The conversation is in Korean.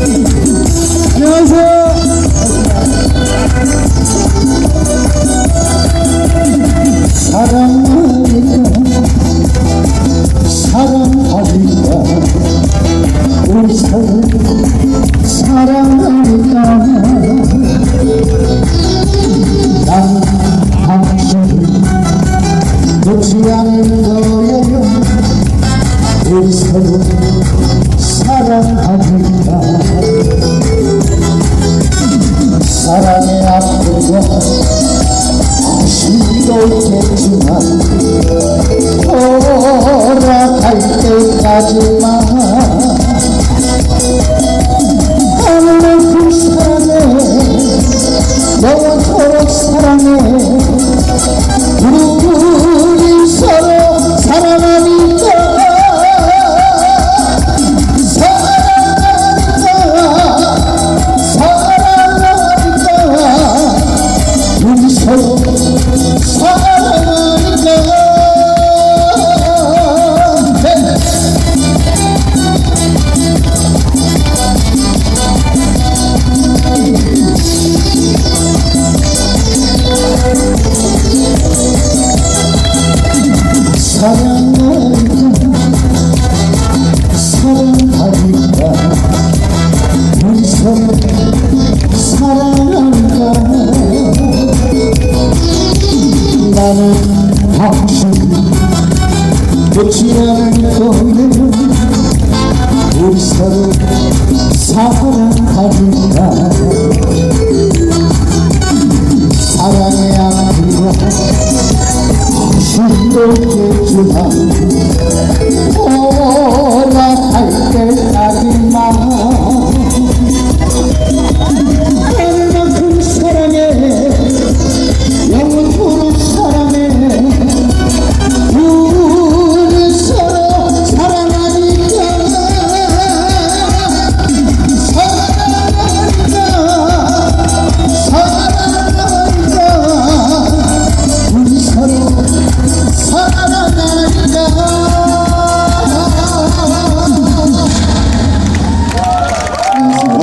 안녕하세요. 사랑하니까 난 당신을 놓지 않을 사랑하니까 사랑의 아픔과 아쉬움도 있겠지만 돌아갈 때까지만 사랑 나는 당신 놓지 않을 거예요 우리 서로 사랑하니까 사랑의 아픔과 아쉬움도 있겠지만